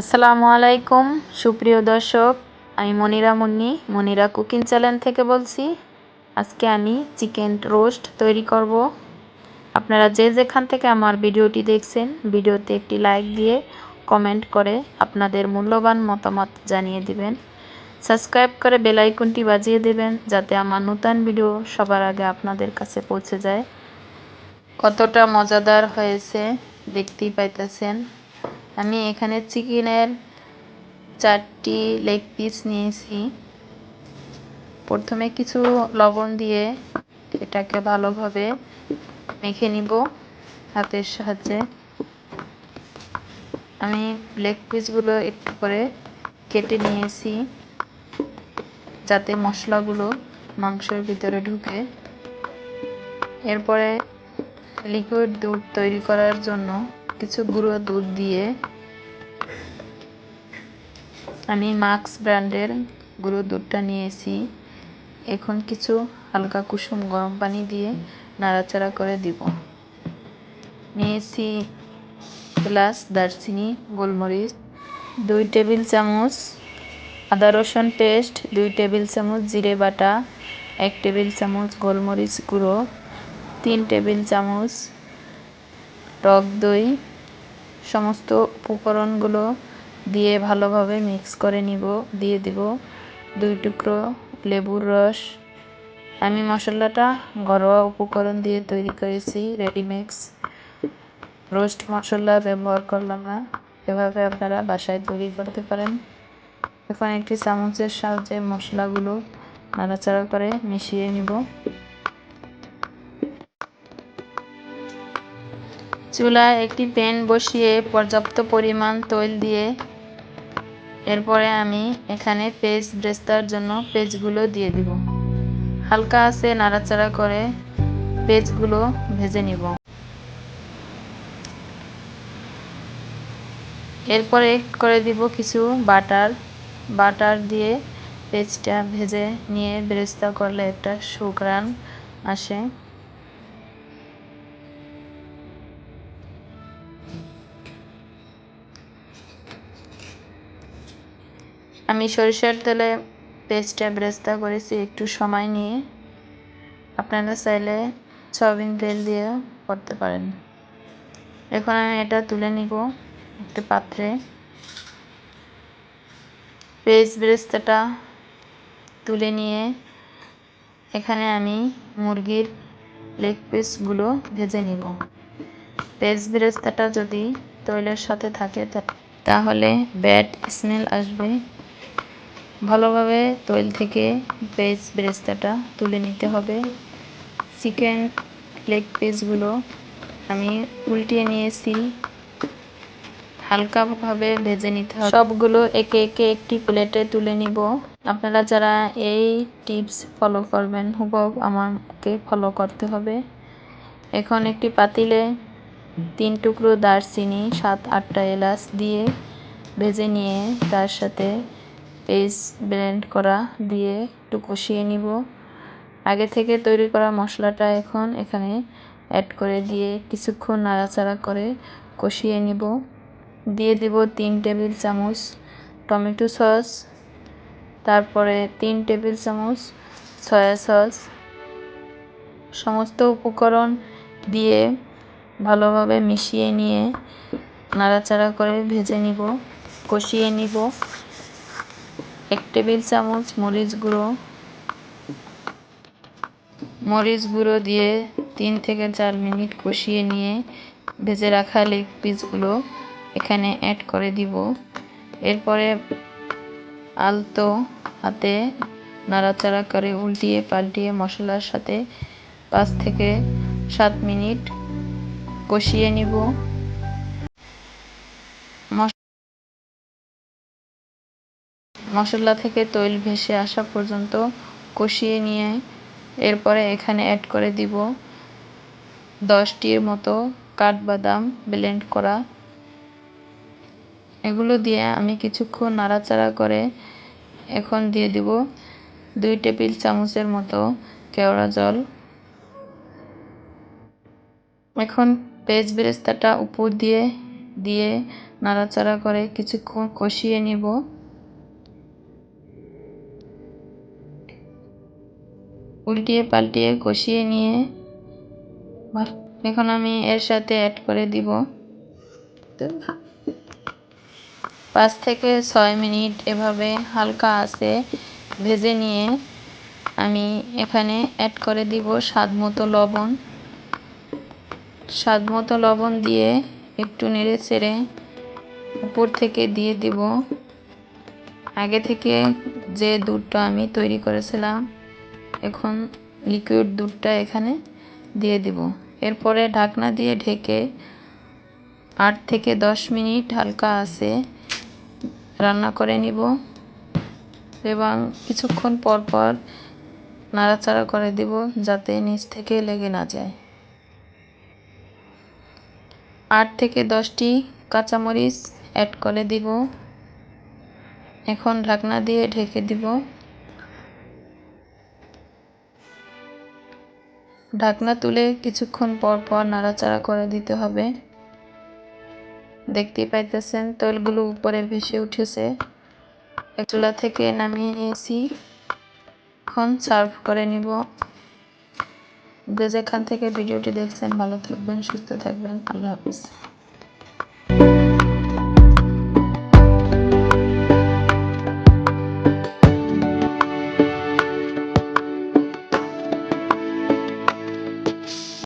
আসসালামু আলাইকুম, সুপ্রিয় দর্শক। আমি মনিরা মুন্নি, মনিরা কুকিং চ্যানেল থেকে বলছি, আজকে আমি চিকেন রোস্ট তৈরি করব। আপনারা যে যেখান থেকে আমার ভিডিওটি দেখছেন, ভিডিওতে একটি লাইক দিয়ে কমেন্ট করে আপনাদের মূল্যবান মতামত জানিয়ে দিবেন। সাবস্ক্রাইব করে বেল আইকনটি বাজিয়ে দেবেন, যাতে আমার নতুন ভিডিও সবার আগে আপনাদের কাছে পৌঁছে যায়। কতটা মজাদার হয়েছে, দেখতেই পাইতেছেন। আমি এখানে চিকেনের চারটি লেগ পিস নিয়েছি। প্রথমে কিছু লবণ দিয়ে এটাকে ভালোভাবে মেখে নিব হাতের সাহায্যে। আমি লেগ পিসগুলো একটু করে কেটে নিয়েছি যাতে মশলাগুলো মাংসের ভিতরে ঢুকে। এরপরে লিকুইড দুধ তৈরি করার জন্য কিছু গুঁড়ো দুধ দিয়ে আমি মাক্স ব্র্যান্ডের গুঁড়ো দুধটা নিয়েছি। এখন কিছু হালকা কুসুম গরম পানি দিয়ে নাড়াচাড়া করে দিব। নিয়েছি প্লাস দারচিনি, গোলমরিচ, দুই টেবিল চামচ আদা রসুন পেস্ট, দুই টেবিল চামচ জিরে বাটা, এক টেবিল চামচ গোলমরিচ গুঁড়ো, তিন টেবিল চামচ টক দই সমস্ত উপকরণগুলো দিয়ে ভালোভাবে মিক্স করে নিব, দিয়ে দিব। দুই টুকরো লেবুর রস। আমি মশলাটা ঘরোয়া উপকরণ দিয়ে তৈরি করেছি রেডিমিক্স রোস্ট মশলা ব্যবহার করলাম না। এভাবে আপনারা বাসায় তৈরি করতে পারেন। এখন একটি চামচের সাহায্যে মশলাগুলো নাড়াচাড়া করে মিশিয়ে নিব। চুলায় একটি প্যান বসিয়ে পর্যাপ্ত পরিমাণ তৈল দিয়ে এরপরে আমি এখানে পেজ ব্রেস্তার জন্য পেজগুলো দিয়ে দিব। হালকা আছে নাড়াচাড়া করে পেজগুলো ভেজে নিব। এরপরে করে দিব কিছু বাটার। বাটার দিয়ে পেজটা ভেজে নিয়ে ব্রেস্তা করলে একটা সুগ্রান আসে। আমি সরিষার তেলে পেস্টটা ব্রেস্তা করেছি একটু সময় নিয়ে। আপনারা চাইলে সয়াবিন তেল দিয়ে করতে পারেন। এখন আমি এটা তুলে নিব একটা পাত্রে। পেস্ট ব্রেস্তাটা তুলে নিয়ে এখানে আমি মুরগির লেগ পিসগুলো ভেজে নিব। পেস্ট ব্রেস্তাটা যদি তৈলের সাথে থাকে তাহলে ব্যাড স্মেল আসবে। ভালোভাবে তৈল থেকে পেজ ব্রেস্তাটা তুলে নিতে হবে। চিকেন লেগ পিসগুলো আমি উল্টিয়ে নিয়েছি। হালকাভাবে ভেজে নিতে হবে। সবগুলো একে একে একটি প্লেটে তুলে নিব। আপনারা যারা এই টিপস ফলো করবেন, হুবহু আমাকে ফলো করতে হবে। এখন একটি পাতিলে তিন টুকরো দারচিনি, সাত আটটা এলাচ দিয়ে ভেজে নিয়ে তার সাথে পেস্ট ব্লেন্ড করা দিয়ে একটু কষিয়ে নিব। আগে থেকে তৈরি করা মশলাটা এখন এখানে অ্যাড করে দিয়ে কিছুক্ষণ নাড়াচাড়া করে কষিয়ে নিব। দিয়ে দিব তিন টেবিল চামচ টমেটো সস, তারপরে তিন টেবিল চামচ সয়া সস। সমস্ত উপকরণ দিয়ে ভালোভাবে মিশিয়ে নিয়ে নাড়াচাড়া করে ভেজে নিব, কষিয়ে নিব। এক টেবিল চামচ মরিচ গুঁড়ো। মরিচ গুঁড়ো দিয়ে তিন থেকে চার মিনিট কষিয়ে নিয়ে ভেজে রাখা লেগ পিসগুলো এখানে অ্যাড করে দিব। এরপরে আলতো হাতে নাড়াচাড়া করে উল্টিয়ে পাল্টিয়ে মশলার সাথে পাঁচ থেকে সাত মিনিট কষিয়ে নিব। মশলা থেকে তৈল ভেসে আসা পর্যন্ত কষিয়ে নিয়ে এরপরে এখানে অ্যাড করে দিব দশটির মতো কাঠবাদাম ব্লেন্ড করা। এগুলো দিয়ে আমি কিছুক্ষণ নাড়াচাড়া করে এখন দিয়ে দিব দুই টেবিল চামচের মতো কেওড়া জল। এখন পেঁয়াজ বেরেস্তাটা উপর দিয়ে দিয়ে নাড়াচাড়া করে কিছুক্ষণ কষিয়ে নিব। উল্টিয়ে পাল্টিয়ে কষিয়ে নিয়ে এখন আমি এর সাথে অ্যাড করে দিব। পাঁচ থেকে ছয় মিনিট এভাবে হালকা আছে ভেজে নিয়ে আমি এখানে অ্যাড করে দিব স্বাদ মতো লবণ। স্বাদ মতো লবণ দিয়ে একটু নেড়ে চেড়ে উপর থেকে দিয়ে দিব। আগে থেকে যে দুধটা আমি তৈরি করেছিলাম এখন লিকুইড দুধটা এখানে দিয়ে দিব। এরপরে ঢাকনা দিয়ে ঢেকে আট থেকে দশ মিনিট হালকা আছে রান্না করে নিব এবং কিছুক্ষণ পর পর নাড়াচাড়া করে দিব যাতে নিচ থেকে লেগে না যায়। আট থেকে দশটি কাঁচামরিচ অ্যাড করে দিব। এখন ঢাকনা দিয়ে ঢেকে দিব। ঢাকনা তুলে কিছুক্ষণ পর পর নাড়াচাড়া করে দিতে হবে। দেখতেই পাইতেছেন তৈলগুলো উপরে ভেসে উঠেছে। এক চুলা থেকে নামিয়ে নিয়েছি এখন সার্ভ করে নিব। যে যেখান থেকে ভিডিওটি দেখছেন, ভালো থাকবেন, সুস্থ থাকবেন। আল্লাহ হাফিজ।